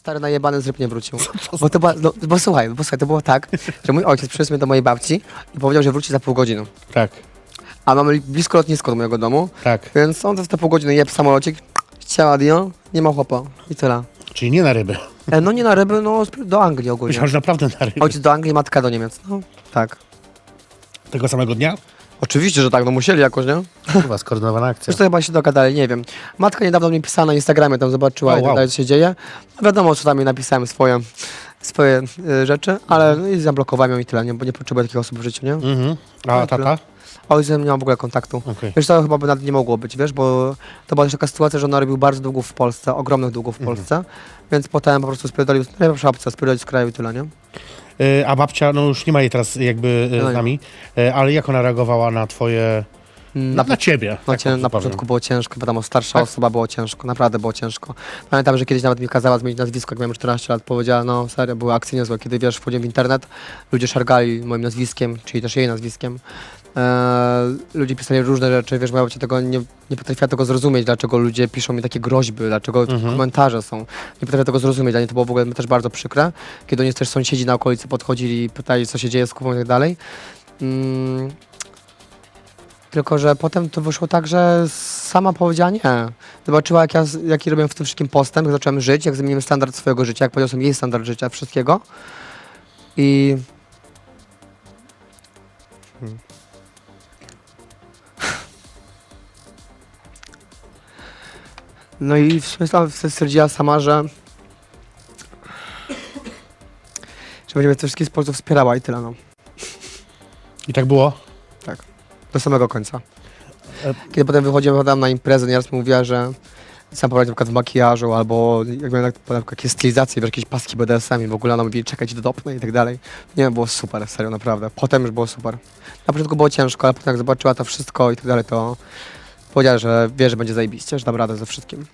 stary najebany z ryb nie wrócił. Bo to była, no, bo słuchaj, bo słuchaj, to było tak, że mój ojciec przyniósł mnie do mojej babci i powiedział, że wróci za pół godziny. Tak, A mamy blisko lotnisko do mojego domu, tak. więc on za te pół godziny je w samolocik, chciała Dio, nie ma chłopa i tyle. Czyli nie na ryby. E, no nie na ryby, no sp- do Anglii ogólnie. Myślałem, że naprawdę na ryby. Ojciec do Anglii, matka do Niemiec. No, tak. Tego samego dnia? Oczywiście, że tak, no musieli jakoś, nie? Chyba skoordynowana akcja. Zresztą chyba się dogadali, nie wiem. Matka niedawno mi pisała na Instagramie, tam zobaczyła O, i tak wow. dalej, co się dzieje. No wiadomo, co tam jej napisałem swoje, swoje y, rzeczy, ale no, i zablokowałem ją i tyle, nie? bo nie potrzebuję takich osób w życiu, nie? Mhm. A tata? Ojcem nie mam w ogóle kontaktu. Okej. Wiesz, to chyba by nawet nie mogło być, wiesz, bo to była też taka sytuacja, że on robił bardzo długów w Polsce, ogromnych długów w Mhm. Polsce, więc potem po prostu spierdolił, najlepsza opcja, spierdolił z kraju i tyle, nie? Y, A babcia, no już nie ma jej teraz jakby No z nie. nami, y, ale jak ona reagowała na twoje... Na, Na ciebie. Tak cię, może na powiem. początku było ciężko, wiadomo, starsza Tak? osoba było ciężko, naprawdę było ciężko. Pamiętam, że kiedyś nawet mi kazała zmienić nazwisko, jak miałem 14 lat, powiedziała, no serio, były akcje niezłe. Kiedy, wiesz, wchodziłem w internet, ludzie szargali moim nazwiskiem, czyli też jej nazwiskiem. Eee, ludzie pisali różne rzeczy, wiesz, moja babcia tego nie, nie potrafiła tego zrozumieć, dlaczego ludzie piszą mi takie groźby, dlaczego Mhm. komentarze są. Nie potrafiła tego zrozumieć, dla niej to było w ogóle też bardzo przykre, kiedy oni też sąsiedzi na okolicy podchodzili i pytali, co się dzieje z kupą i tak dalej. Mm, tylko, że potem to wyszło tak, że sama powiedziała nie. Zobaczyła, jak ja, jaki robiłem w tym wszystkim postęp, jak zacząłem żyć, jak zmieniłem standard swojego życia, jak podniosłem jej standard życia, wszystkiego. I... Hmm. No i w sumie stwierdziła sama, że że będzie mnie w ten wszystkim sposób wspierała i tyle, no. I tak było? Do samego końca. Kiedy potem wychodziłem tam na imprezę, nieraz mi mówiła, że sam poradził na przykład w makijażu, albo jak miałem na przykład jakieś stylizacje, wiesz, jakieś paski BDSM i w ogóle ona mówi, czekać do dopnę i tak dalej. Nie, było super, serio, naprawdę. Potem już było super. Na początku było ciężko, ale potem jak zobaczyła to wszystko i tak dalej, to powiedziała, że wie, że będzie zajebiście, że dam radę ze wszystkim.